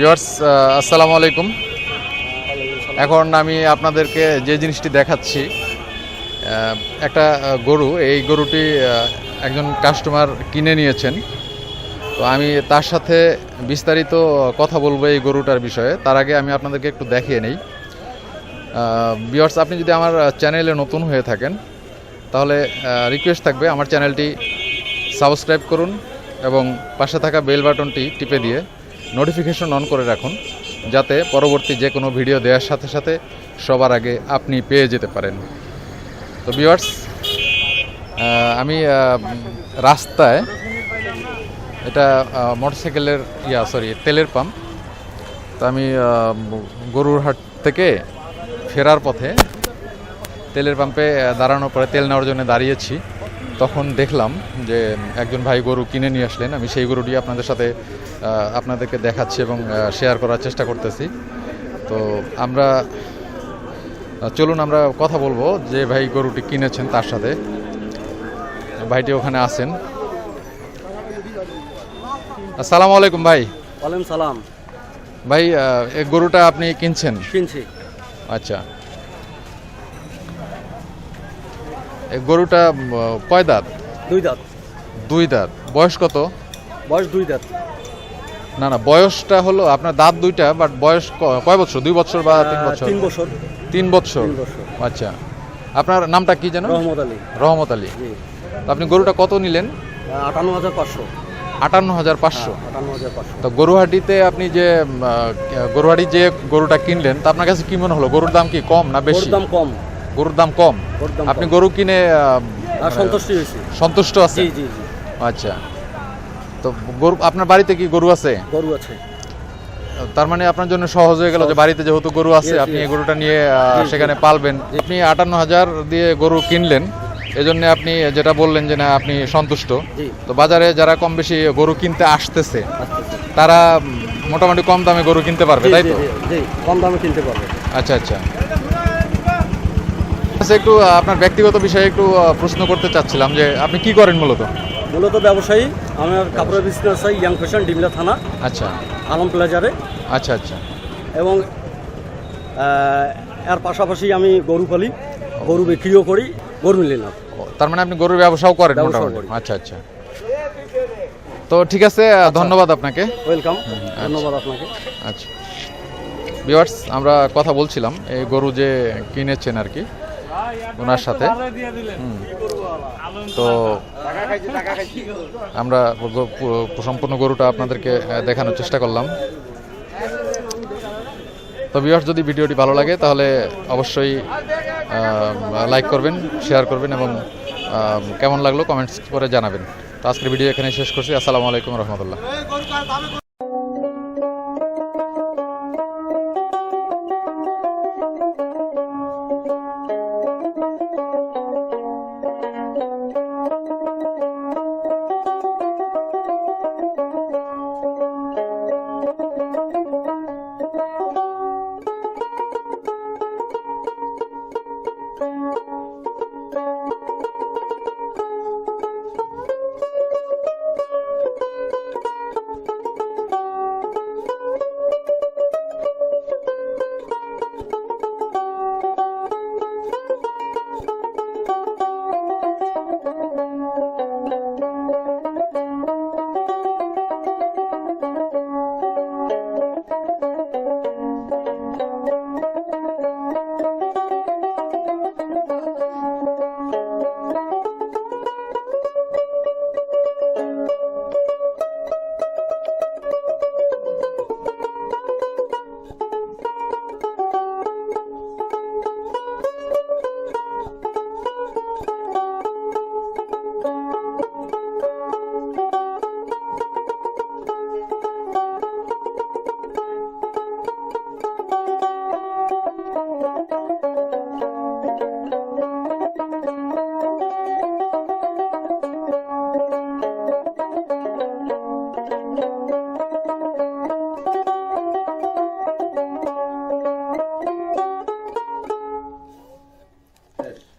Viewers আসসালামু আলাইকুম। এখন আমি আপনাদেরকে যে জিনিসটি দেখাচ্ছি একটা গরু। এই গরুটি একজন কাস্টমার কিনে নিয়েছেন। তো আমি তার সাথে বিস্তারিত কথা বলব এই গরুটার বিষয়ে। তার আগে আমি আপনাদেরকে একটু দেখিয়ে নেই। ভিউয়ার্স, আপনি যদি আমার চ্যানেলে নতুন হয়ে থাকেন, তাহলে রিকোয়েস্ট থাকবে আমার চ্যানেলটি সাবস্ক্রাইব করুন এবং পাশে থাকা বেল বাটনটি টিপে দিয়ে নোটিফিকেশন অন করে রাখুন যাতে পরবর্তী যে কোনো ভিডিও দেওয়ার সাথে সাথে সবার আগে আপনি পেয়ে যেতে পারেন। তো ভিউয়ার্স আমি রাস্তায় এটা মোটরসাইকেলের ইয়া সরি তেলের পাম্প তো আমি আহ, গরুর হাট থেকে ফেরার পথে তেলের পাম্পে দাঁড়ানোর পরে তেল নেওয়ার জন্য দাঁড়িয়েছি। তখন দেখলাম যে একজন ভাই গরু কিনে নিয়ে আসলেন আমি সেই গরুটি আপনাদের সাথে আপনাদেরকে দেখাচ্ছি এবং শেয়ার করার চেষ্টা করতেছি। তো আমরা চলুন আমরা কথা বলব যে ভাই গরুটি কিনেছেন তার সাথে। ভাইটি ওখানে আছেন। আসসালামু আলাইকুম ভাই। ওয়ালাইকুম সালাম। ভাই এই গরুটা আপনি কিনছেন? কিনছি। আচ্ছা। এই গরুটা কয় দাঁত? দুই দাঁত। দুই দাঁত। বয়স কত? বয়স দুই দাঁত। না না বয়সটা হলো আপনার দাঁত দুইটা বাট বয়স কয় বছর? দুই বছর বা তিন বছর? তিন বছর। তিন বছর? আচ্ছা। আপনার নামটা কি যেন? রহমত আলী। রহমত আলী। তো আপনি গরুটা কত নিলেন? আটান্ন হাজার পাঁচশো। আটান্ন হাজার পাঁচশো হাজার পাঁচশো। তো গরুহাটিতে আপনি যে গরুহাটি যে গরুটা কিনলেন তা আপনার কাছে কি মনে হলো? গরুর দাম কি কম না বেশি? দাম কম। গরুর দাম কম? আপনি গরু কিনে সন্তুষ্টি সন্তুষ্ট আছে আচ্ছা। তো গরু আপনার বাড়িতে কি গরু আছে? গরু আছে। তার মানে আপনার জন্য সহজ হয়ে গেল যে বাড়িতে যেহেতু গরু আছে আপনি এই গরুটা নিয়ে। সেখানে পালবেন। আপনি আটান্ন হাজার দিয়ে গরু কিনলেন এজন্য আপনি যেটা বললেন যে না আপনি সন্তুষ্ট। তো বাজারে যারা কম বেশি গরু কিনতে আসতেছে তারা মোটামুটি কম দামে গরু কিনতে পারবে তাই তো? কম দামে কিনতে পারবে। আচ্ছা আচ্ছা। আচ্ছা একটু আপনার ব্যক্তিগত বিষয়ে একটু প্রশ্ন করতে চাচ্ছিলাম যে আপনি কি করেন মূলত? মূলত ব্যবসায়ী আমার কাপড়ের বিজনেস হয় ইয়াং ফ্যাশন ডিমলা থানা আচ্ছা। আলম প্লাজারে। আচ্ছা আচ্ছা। এবং এর পাশাপাশি আমি গরু পালি গরু বিক্রিও করি গরু মিলি না। ও, তার মানে আপনি গরুর ব্যবসাও করেন মোটামুটি? আচ্ছা আচ্ছা। তো ঠিক আছে ধন্যবাদ আপনাকে। ওয়েলকাম ধন্যবাদ আপনাকে। আচ্ছা। ভিউয়ার্স আমরা কথা বলছিলাম এই গরু যে কিনেছেন আর কি। ওনার সাথে? তো আমরা সম্পূর্ণ গরুটা আপনাদেরকে দেখানোর চেষ্টা করলাম। তো ভিউয়ার্স যদি ভিডিওটি ভালো লাগে তাহলে অবশ্যই লাইক করবেন শেয়ার করবেন এবং কেমন লাগল কমেন্টস করে জানাবেন। তো আজকের ভিডিও এখানে শেষ করছি। আসসালামু আলাইকুম রহমতুল্লাহ। that